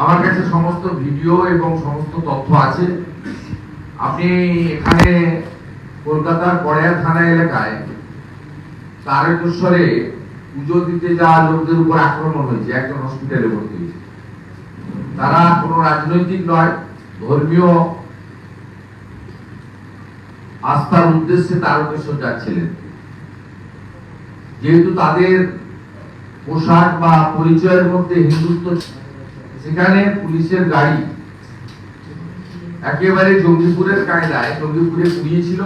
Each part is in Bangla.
আমার কাছে সমস্ত ভিডিও এবং সমস্ত তথ্য আছে। আপনি এখানে কলকাতার কড়াইয়া থানা এলাকায় তারকেশ্বরে পুজো দিতে যাওয়া লোকদের উপর আক্রমণ হয়েছে, একজন হসপিটালে ভর্তি হয়েছে। তারা কোনো রাজনৈতিক নয়, ধর্মীয় আস্থার উদ্দেশ্যে তারকেশ্বর যাচ্ছিলেন। যেহেতু তাদের পোশাক বা পরিচয়ের মধ্যে হিন্দুত্ব সেখানে পুলিশের গাড়ি একেবারে জঙ্গিপুরের কায়দায়, জঙ্গিপুরে পুড়িয়েছিল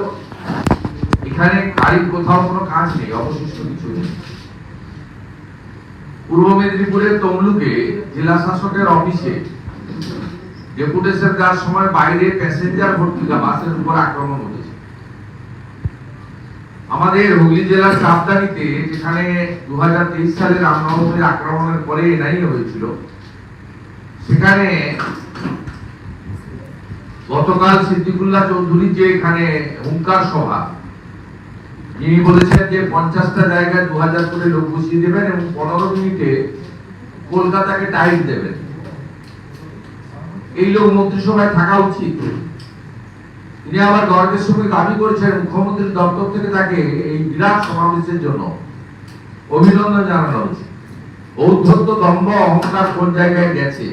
এখানে গাড়ির কোথাও কোনো কাজ নেই, অবশিষ্ট কিছু নেই। পূর্ব মেদিনীপুরের তমলুকে জেলা শাসকের অফিসে ডেপুটেশন দেওয়ার সময় বাইরে প্যাসেঞ্জার ভর্তিকা বাসের উপর আক্রমণ ঘটেছে। আমাদের হুগলি জেলার সাবধানীতে যেখানে দু হাজার তেইশ সালে রামনবমীর আক্রমণের পরে এনআইএ হয়েছিল সেখানে গতকাল সিদ্দিকুল্লাহ চৌধুরী যে এখানে হুঙ্কার সভা, তিনি বলেছেন যে পঞ্চাশটা জায়গায় দু হাজার করে লোক বসিয়ে দেবেন এবং পনেরো মিনিটে কলকাতাকে টাইট দেবেন। এই লোক মন্ত্রিসভায় থাকা উচিত। তিনি আবার গর্বের সঙ্গে দাবি করেছেন মুখ্যমন্ত্রীর দপ্তর থেকে তাকে এই বিরাট সমাবেশের জন্য। অভিনন্দন জানানো হয়েছে ঔদ্ধত্য দম্ভ অহংকার কোন জায়গায় গেছে?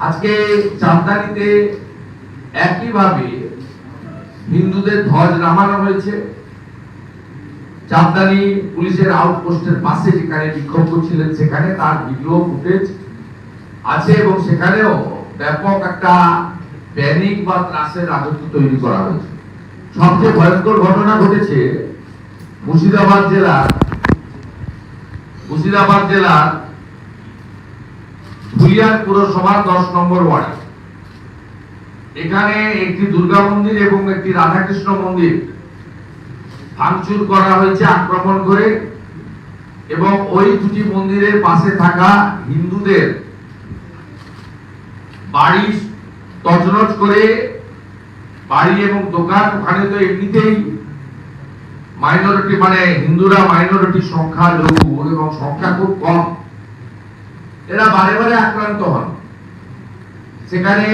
আজকে চান্দানিতে একইভাবে হিন্দুদের ধ্বজ নামানো হয়েছে। চান্দানি পুলিশের আউটপোস্টের পাশে যেখানে বিক্ষোভ করছিলেন, সেখানে তার ভিডিও ফুটেজ আছে এবং সেখানেও ব্যাপক একটা প্যানিক বা ত্রাসের রাজত্ব তৈরি করা হয়েছে। সবচেয়ে ভয়ঙ্কর ঘটনা ঘটেছে মুর্শিদাবাদ জেলার মুর্শিদাবাদ জেলার ধুলিয়ান পুরসভার দশ নম্বর ওয়ার্ড। এখানে একটি দুর্গা মন্দির এবং একটি রাধাকৃষ্ণ মন্দির ভাঙচুর করা হয়েছে আক্রমণ করে এবং ওই দুটি মন্দিরের পাশে থাকা হিন্দুদের বাড়ি তছনছ করে বাড়ি এবং দোকান ওখানে তো এমনিতেই মাইনরিটি মানে হিন্দুরা মাইনরিটি সংখ্যা লঘু এবং সংখ্যা খুব কম। এরা বারে বারে আক্রান্ত হন সেখানে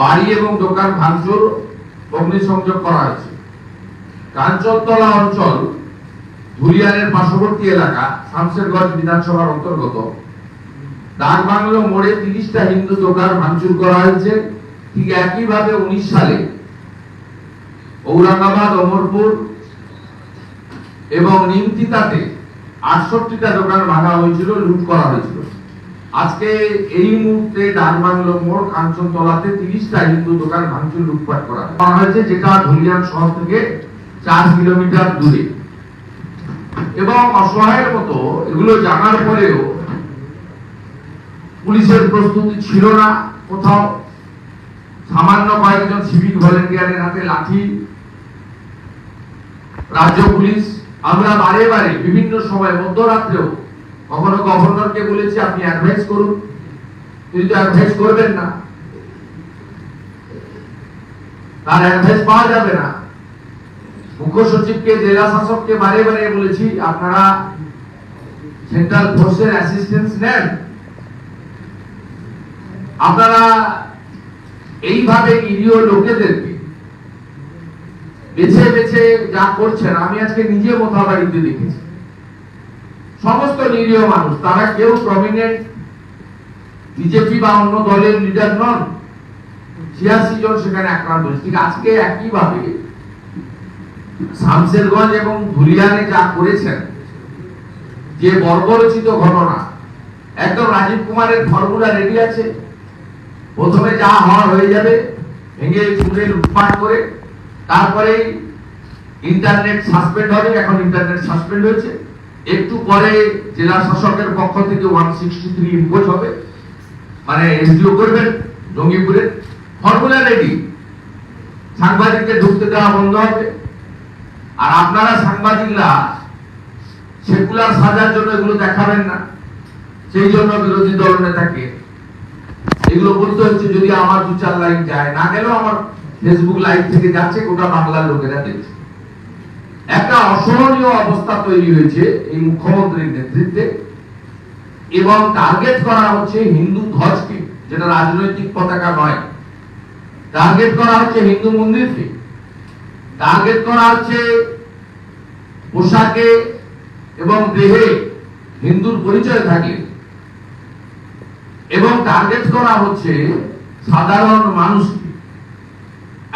বাড়ি এবং দোকান ভাঙচুর, অগ্নিসংযোগ করা হয়েছে। কাঞ্চনতলা অঞ্চল ধুলিয়ানের পার্শ্ববর্তী এলাকা, শামশেরগঞ্জ বিধানসভার অন্তর্গত। ডাকবাংলো মোড়ে তিরিশটা হিন্দু দোকান ভাঙচুর করা হয়েছে। ঠিক একইভাবে উনিশ সালে ঔরঙ্গাবাদ, অমরপুর এবং নিমতিতাতে আটষট্টিটা দোকান ভাঙা হয়েছিল, লুট করা হয়েছিল। আজকে এই মুহূর্তে ডাকবাংলো মোড়, কাঞ্চনতলাতে তিরিশটা হিন্দু দোকান ভাঙচুর, লুটপাট করা হয়েছে যেটা ধুলিয়ান শহর থেকে চার কিলোমিটার দূরে। এবং অসহায়ের মতো এগুলো জানার পরেও পুলিশের প্রস্তুতি ছিল না কোথাও। সামান্য কয়েকজন সিভিক ভলেন্টিয়ারের হাতে লাঠি। রাজ্য পুলিশ আমরা বারে বারে, বিভিন্ন সময়, মধ্যরাত্রেও কখনো গভর্নরকে বলেছি, আপনি অ্যাডভাইস করুন। তিনি তো অ্যাডভাইস করবেন না। তার অ্যাডভাইস পাওয়া যাবে না। মুখ্য সচিবকে, জেলা শাসককে বারে বারে বলেছি, আপনারা সেন্ট্রাল ফোর্সের অ্যাসিস্ট্যান্স নেন। আপনারা এইভাবে নিরীহ লোকেদেরকে বেছে বেছে যা করছেন, আমি আজকে নিজে মোথাবাড়িতে দেখেছি। সমস্ত নিরীহ মানুষ, তারা কেউ প্রমিনেন্ট বিজেপি বা অন্য দলের লিডার নন। ছিয়াশি জন সেখানে আক্রান্ত হয়েছে। ঠিক আজকে একইভাবে শামসেরগঞ্জ এবং ধুলিয়ানে যা করেছেন, যে বর্বরচিত ঘটনা, একদম রাজীব কুমারের ফর্মুলা রেডি আছে। প্রথমে যা হওয়ার হয়ে যাবে, ভেঙে চুরে লুটপাট করে তারপরে ইন্টারনেট সাসপেন্ড হবে, এখন ইন্টারনেট সাসপেন্ড হয়েছে। একটু পরে জেলা শাসকের পক্ষ থেকে ওয়ান সিক্সটি থ্রি ইম্পোজ হবে। মানে এসডিও করবেন জঙ্গিপুরে ফর্মুলা রেডি সাংবাদিককে ঢুকতে দেওয়া বন্ধ হবে। আর আপনারা সাংবাদিকরা সেকুলার সাজার জন্য এগুলো দেখাবেন না। সেই জন্য বিরোধী দল নেতাকে। এগুলো বলতে হচ্ছে যদি আমার দু চার লাইন যায়, না গেলেও আমার ফেসবুক লাইভ থেকে যাচ্ছে, গোটা বাংলার লোকেরা দেখছে। একটা অসহনীয় অবস্থা তৈরি হয়েছে এই মুখ্যমন্ত্রীর নেতৃত্বে, এবং টার্গেট করা হচ্ছে হিন্দু ধ্বজকে, যেটা রাজনৈতিক পতাকা নয়। টার্গেট করা হচ্ছে হিন্দু মন্দিরকে। টার্গেট করা হচ্ছে পোশাকে এবং দেহে হিন্দুর পরিচয় থাকে এবং টার্গেট করা হচ্ছে সাধারণ মানুষকে।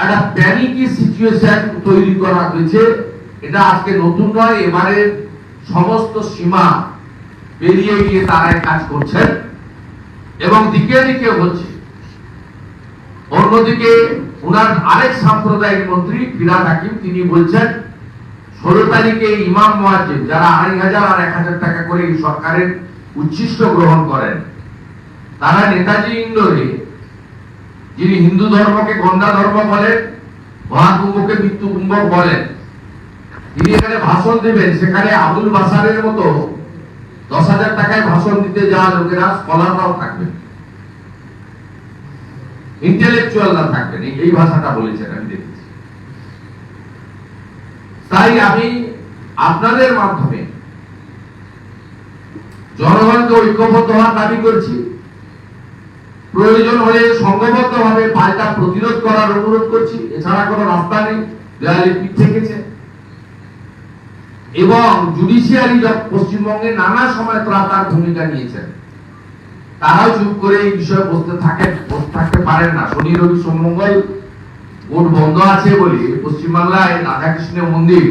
একটা প্যানিকি সিচুয়েশন তৈরি করা হয়েছে। এটা আজকে নতুন নয়, এবারে সমস্ত সীমা পেরিয়ে গিয়ে তারা কাজ করছেন। এবং দিকে দিকে হচ্ছে, অন্যদিকে ওনার আরেক সাম্প্রদায়িক মন্ত্রী ফিরাদ হাকিম, তিনি বলছেন, ষোলো তারিখে ইমাম মোয়াজ্জেম যারা আড়াই হাজার আর এক হাজার টাকা করে এই সরকারের উচ্ছিষ্ট গ্রহণ করেন, তারা নেতাজি ইন্দোরে যিনি হিন্দু ধর্মকে গন্ডা ধর্ম বলেন, মহাকুম্ভকে মৃত্যু কুম্ভক বলেন, তিনি এখানে ভাষণ দেবেন। সেখানে আবুল বাসারের মতো দশ হাজার টাকায় ভাষণ দিতে যাওয়া লোকেরা স্কলাররাও থাকবেন। ইন্টেলেকচুয়ালরা থাকবেন। এই ভাষাটা বলেছেন, আমি দেখেছি। তাই আমি আপনাদের মাধ্যমে জনগণকে ঐক্যবদ্ধ হওয়ার দাবি করছি। প্রয়োজন হলে সংঘবদ্ধ ভাবে পাল্টা প্রতিরোধ করার অনুরোধ করছি। এছাড়া কোনো রাস্তা নেই, দেয়ালে পিঠ থেকেছে এবং জুডিশিয়ারি পশ্চিমবঙ্গে নানা সময় তারা তার ভূমিকা নিয়েছেন। তারাও চুপ করে এই বিষয়ে বসতে থাকেন থাকতে পারেন না। শনি, রবি সোমমঙ্গল কোর্ট বন্ধ আছে বলে পশ্চিমবাংলায় রাধাকৃষ্ণের মন্দির,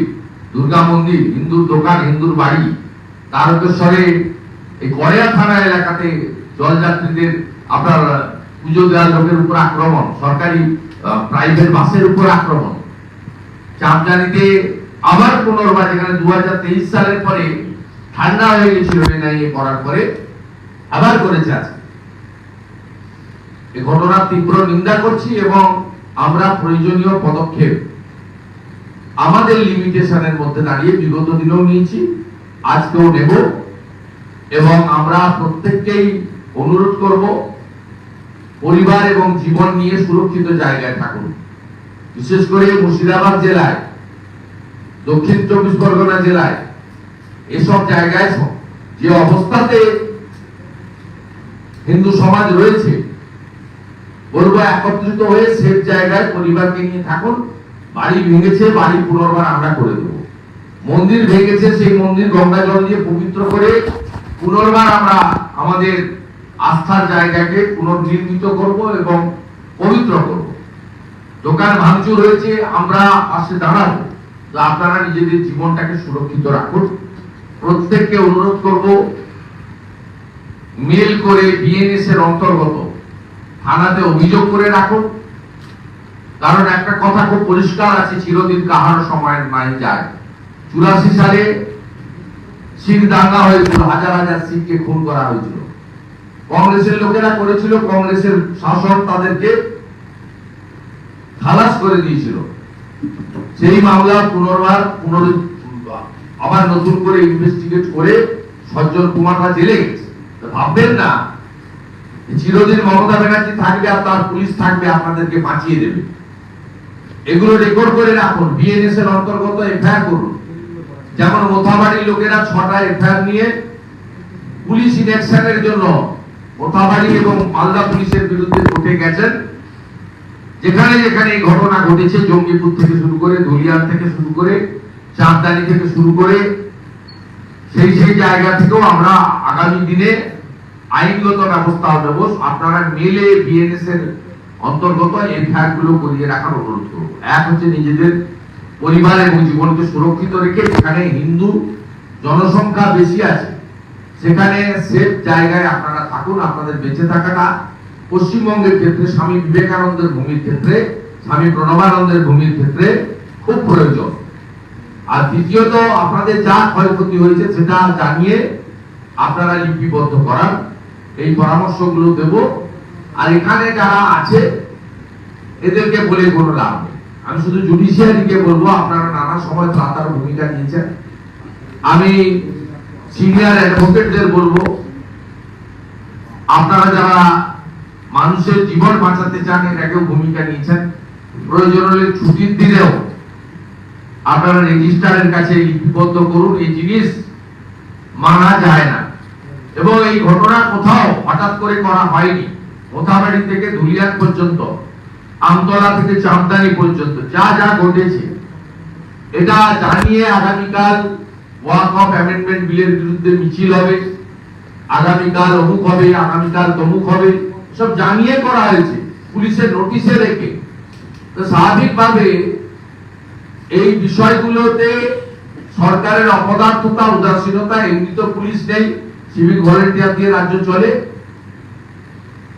দুর্গা মন্দির, হিন্দুর দোকান, হিন্দুর বাড়ি, তারকেশ্বরে এই গড়িয়া থানা এলাকাতে জলযাত্রীদের আপনার পুজো দেওয়ার লোকের উপর আক্রমণ, সরকারি প্রাইভেট বাসের উপর আক্রমণ। চাপজানিতে আবার পুনর্বার যেখানে দু সালের পরে ঠান্ডা হয়ে গেছিল করার পরে, আবার করেছে আজকে। এই ঘটনার তীব্র নিন্দা করছি এবং আমরা প্রয়োজনীয় পদক্ষেপ আমাদের লিমিটেশনের মধ্যে দাঁড়িয়ে বিগত দিনেও নিয়েছি, আজকেও নেব এবং আমরা প্রত্যেককেই অনুরোধ করব পরিবার এবং জীবন নিয়ে সুরক্ষিত জায়গায় থাকুন। বিশেষ করে মুর্শিদাবাদ জেলায়, দক্ষিণ চব্বিশ পরগনা জেলায়, এসব জায়গায় যে অবস্থাতে হিন্দু সমাজ রয়েছে, বলব একত্রিত হয়ে সেফ জায়গায় পরিবারকে নিয়ে থাকুন। বাড়ি ভেঙেছে, বাড়ি পুনর্বার আমরা করে দেবো। মন্দির ভেঙেছে, সেই মন্দির গঙ্গা জল দিয়ে পবিত্র করে পুনর্বার আমরা আমাদের আস্থার জায়গাকে পুনর্নির্মিত করব এবং পবিত্র করব। দোকান ভাঙচুর হয়েছে, আমরা পাশে দাঁড়াবো। আপনারা নিজেদের জীবনটাকে সুরক্ষিত রাখুন। প্রত্যেককে অনুরোধ করব, মেল করে বিএনএস এর অন্তর্গত থানাতে অভিযোগ করে রাখুন। কারণ একটা কথা খুব পরিষ্কার আছে, চিরদিন কাহার সময় নাই যায়। চুরাশি সালে শিখ দাঙ্গা হয়েছিল হাজার হাজার শিখকে খুন করা হয়েছিল। কংগ্রেসের লোকেরা করেছিল, কংগ্রেসের শাসন তাদেরকে খালাস করে দিয়েছিল। সেই মামলা পুনর্বার পুনর আবার নতুন করে ইনভেস্টিগেট করে সজ্জন কুমাররা জেলে গেছে। ভাববেন না চিরদিন মমতা ব্যানার্জি থাকবে আর তার পুলিশ থাকবে, আপনাদেরকে বাঁচিয়ে দেবে। এগুলো রেকর্ড করে রাখুন বিএনএস এর অন্তর্গত এফআইআর করুন। যেমন মোথাবাড়ির লোকেরা ছটা এফআইআর নিয়ে পুলিশ ইলেকশনের জন্য মোথাবাড়ি এবং মালদা পুলিশের বিরুদ্ধে কোর্টে গেছেন। যেখানে যেখানে এই ঘটনা ঘটেছে, জঙ্গিপুর থেকে শুরু করে ধুলিয়ান থেকে শুরু করে, চাঁদদানি থেকে শুরু করে, সেই সেই জায়গা থেকেও আমরা আগামী দিনে আইনগত ব্যবস্থা নেব। আপনারা মেলে বিএনএস এর অন্তর্গত এফআইআরগুলো করিয়ে রাখার অনুরোধ করব। এক হচ্ছে নিজেদের পরিবার এবং জীবনকে সুরক্ষিত রেখে, যেখানে হিন্দু জনসংখ্যা বেশি আছে সেখানে সেফ জায়গায় আপনারা থাকুন, আপনাদের বেঁচে থাকাটা। পশ্চিমবঙ্গের ক্ষেত্রে স্বামী বিবেকানন্দের ভূমির ক্ষেত্রে, স্বামী প্রণবানন্দের ভূমির ক্ষেত্রে খুব প্রয়োজন। আর দ্বিতীয়ত, আপনাদের যা ক্ষয়ক্ষতি হয়েছে সেটা জানিয়ে আপনারা লিপিবদ্ধ করান। এই পরামর্শগুলো দেব। আর এখানে যারা আছে, এদেরকে বলে কোনো লাভ নেই। আমি শুধু জুডিশিয়ারিকে বলব, আপনারা নানা সময় তার ভূমিকা নিয়েছেন। আমি সিনিয়র অ্যাডভোকেটদের বলব, আপনারা যারা মানুষের জীবন বাঁচাতে চান এটাকেও ভূমিকা নিয়েছেন, প্রয়োজন হলে ছুটির দিনেও আপনারা রেজিস্ট্রারের কাছে লিপিবদ্ধ করুন, এই জিনিস মানা যায় না। এবং এই ঘটনা কোথাও হঠাৎ করে করা হয়নি মোথাবাড়ি থেকে ধুলিয়ান পর্যন্ত, আমতলা থেকে চামদানি পর্যন্ত, যা যা ঘটেছে, এটা জানিয়ে আগামীকাল ওয়াক অফ অ্যামেন্ডমেন্ট বিলের বিরুদ্ধে মিছিল হবে, আগামীকাল অমুক হবে, আগামীকাল তমুক হবে, সব জানিয়ে করা হয়েছে, পুলিশের নোটিশে রেখে। তো স্বাভাবিকভাবে এই বিষয়গুলোতে সরকারের অপদার্থতা, উদাসীনতা, এমনি তো পুলিশ নেই সিভিক ভলেন্টিয়ার দিয়ে রাজ্য চলে।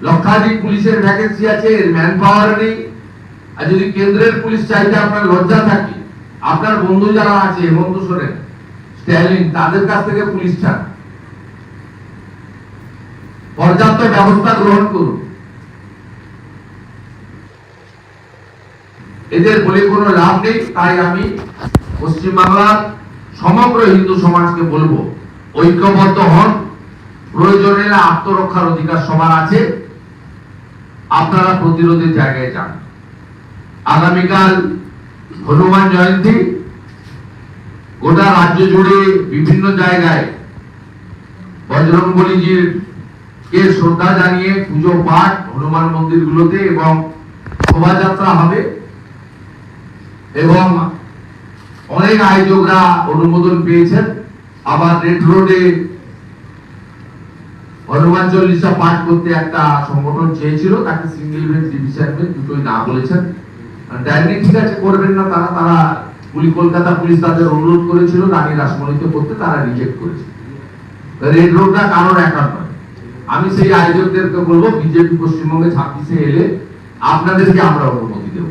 লক্ষাধিক পুলিশের ভ্যাকেন্সি আছে ম্যান পাওয়ার নেই। আর যদি কেন্দ্রের পুলিশ চাইতে আপনার লজ্জা থাকে, আপনার বন্ধু যারা আছে হেমন্ত সোরেন স্ট্যালিন তাদের কাছ থেকে পুলিশ চান পর্যাপ্ত ব্যবস্থা গ্রহণ করুন। এদের বলে কোনো লাভ নেই, তাই আমি পশ্চিমবাংলার সমগ্র হিন্দু সমাজকে বলব, ঐক্যবদ্ধ হন। প্রয়োজনে আত্মরক্ষার অধিকার সবার আছে। আপনারা প্রতিরোধের জায়গায় যান। আগামীকাল হনুমান জয়ন্তী। গোটা রাজ্য জুড়ে বিভিন্ন জায়গায় বজরংবলীজির কে শ্রদ্ধা জানিয়ে পুজো পাঠ হনুমান মন্দিরগুলোতে এবং শোভাযাত্রা হবে এবং অনেক আয়োজকরা অনুমোদন পেয়েছেন। আবার রেড রোডে হনুমান চল্লিশা পাঠ করতে একটা সংগঠন চেয়েছিল, তাকে সিঙ্গেল বেঞ্চ ডিভিশন দুটোই না বলেছেন। ডাইনি ঠিক আছে, করবেন না, তারা তারা পুলিশ কলকাতা পুলিশ তাদের অনুরোধ করেছিল, রানী রাসমণিতে করতে তারা রিজেক্ট করেছে। রেড রোডটা কারোর একার নয়। আমি সেই আয়োজকদেরকে বলব বিজেপি পশ্চিমবঙ্গে ছাব্বিশে এলে আপনাদেরকে আমরা অনুমতি দেব।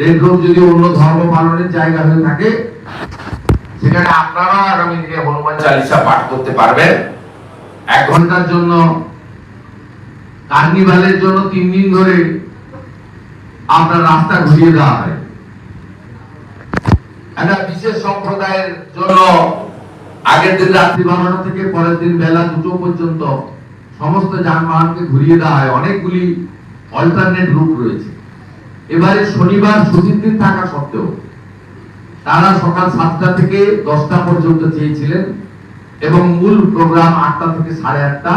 রেড রোড যদি অন্য ধর্ম পালনের জায়গা হয়ে থাকে, সেখানে আপনারাও আগামী দিনে হনুমান চালিসা পাঠ করতে পারবেন। এক ঘণ্টার জন্য, কার্নিভালের জন্য তিন দিন ধরে আপনার রাস্তা ঘুরিয়ে দেওয়া হয়। একটা বিশেষ সম্প্রদায়ের জন্য আগের দিন রাত্রি বারোটা থেকে পরের দিন বেলা দুটো পর্যন্ত সমস্ত যানবাহনকে ঘুরিয়ে দেওয়া হয়। অনেকগুলি অল্টারনেট রুট রয়েছে। এবারে শনিবার ছুটির দিন থাকা সত্ত্বেও তারা সকাল সাতটা থেকে দশটা পর্যন্ত চেয়েছিলেন এবং মূল প্রোগ্রাম আটটা থেকে সাড়ে আটটা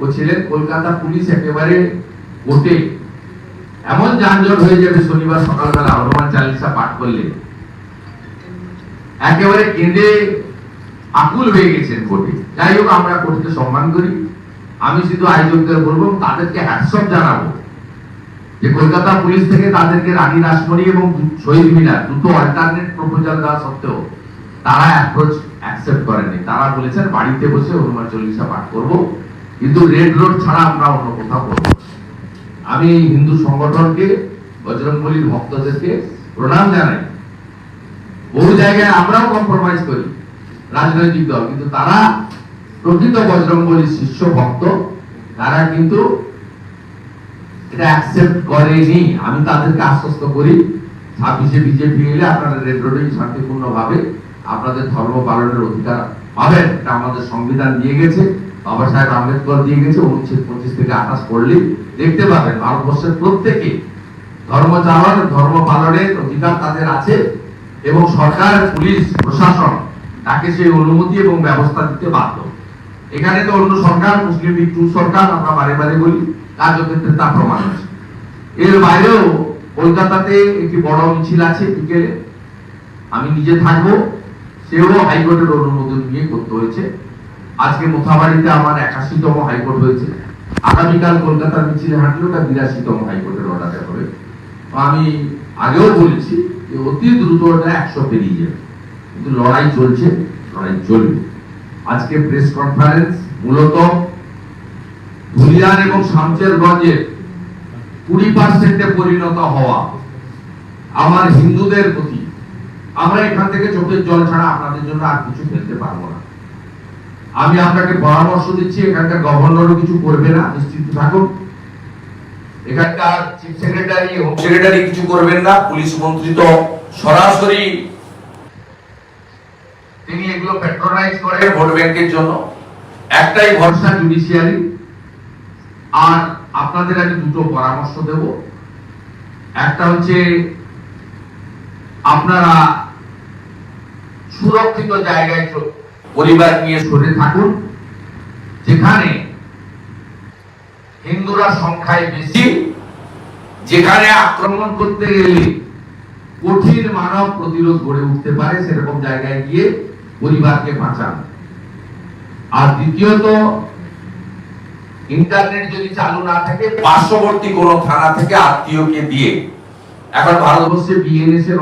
ও ছিলেন কলকাতা পুলিশ একেবারে কোর্টে এমন যানজট হয়ে যাবে শনিবার সকালবেলা। হনুমান চালিসা পাঠ করলে একেবারে কেঁদে আকুল হয়ে গেছেন কোর্টে। যাই হোক, আমরা কোর্টকে সম্মান করি। আমি শুধু আয়োজকদের বলব তাদেরকে হ্যাটসঅপ জানাব যে কলকাতা পুলিশ থেকে তাদেরকে রানী রাসমণি এবং শহীদ মিনার দুটো অল্টারনেট প্রপোজাল দেওয়া সত্ত্বেও তারা অ্যাপ্রোচ অ্যাকসেপ্ট করেনি। তারা বলেছেন, বাড়িতে বসে হনুমান চল্লিশা পাঠ করব, কিন্তু রেড রোড ছাড়া আমরা অন্য কোথাও করব আমি হিন্দু সংগঠনকে, বজরংবলীর ভক্তদেরকে প্রণাম জানাই। বহু জায়গায় আমরাও কম্প্রোমাইজ করি, রাজনৈতিক দল। কিন্তু তারা প্রকৃত বজরংবলীর শিষ্য ভক্ত, তারা কিন্তু এটা অ্যাকসেপ্ট করেনি। আমি তাদেরকে আশ্বস্ত করি, ছাব্বিশে বিজেপি এলে আপনারা রেড রোডে শান্তিপূর্ণ ভাবে আপনাদের ধর্ম পালনের অধিকার পাবেন। এটা আমাদের সংবিধান দিয়ে গেছে, বাবা সাহেব আম্বেদকর দিয়ে গেছে অনুচ্ছেদ পঁচিশ থেকে আঠাশ পড়লে দেখতে পাবেন। ভারতবর্ষের প্রত্যেকে ধর্ম চালন ধর্ম পালনের অধিকার তাদের আছে। এবং সরকার, পুলিশ, প্রশাসন তাকে সেই অনুমতি এবং ব্যবস্থা দিতে বাধ্য। এখানে তো অন্য সরকার, মুসলিম লীগ টু সরকার, আমরা বারে বারে বলি কার্যক্ষেত্রে তা প্রমাণ আছে। এর বাইরেও কলকাতাতে একটি বড় মিছিল আছে বিকেলে। আমি নিজে থাকব, সেও হাইকোর্টের অনুমোদন নিয়ে করতে হয়েছে। আজকে মোথাবাড়িতে আমার একাশিতম হাইকোর্ট হয়েছে। আগামীকাল কলকাতার মিছিলে হাঁটলে ওটা বিরাশিতম হাইকোর্টের অর্ডারে হবে। তো আমি আগেও বলেছি অতি দ্রুত ওটা একশো পেরিয়ে যাবে। কিন্তু লড়াই চলছে, লড়াই চলবে। আজকে প্রেস কনফারেন্স মূলত ধুলিয়ান এবং শামচেরগঞ্জের কুড়ি পার্সেন্টে পরিণত হওয়া আমার হিন্দুদের প্রতি। আমরা এখান থেকে চোখের জল ছাড়া আপনাদের জন্য আর কিছু ফেলতে পারব না। আমি আপনাকে পরামর্শ দিচ্ছি, এখানকার গভর্নরও কিছু করবে না নিশ্চিত থাকুন। এখানকার সেক্রেটারি হোম সেক্রেটারি কিছু করবেন না পুলিশ মন্ত্রী তো সরাসরি তিনি এগুলো প্যাট্রোনাইজ করেন। ভোট ব্যাংকের জন্য। একটাই ভরসা জুডিশিয়ারি আর আপনাদের আমি দুটো পরামর্শ দেব। একটা হচ্ছে আপনারা সুরক্ষিত জায়গায় পরিবার নিয়ে সরে থাকুন। যেখানে হিন্দুরা সংখ্যায় বেশি। যেখানে আক্রমণ করতে গেলে কঠিন মানব প্রতিরোধ গড়ে উঠতে পারে, সেরকম জায়গায় গিয়ে পরিবারকে বাঁচান। আর দ্বিতীয়ত, ইন্টারনেট যদি চালু না থাকে, পার্শ্ববর্তী কোন থানা থেকে আত্মীয়কে দিয়ে, এখন ভারতবর্ষে বিএনএস এর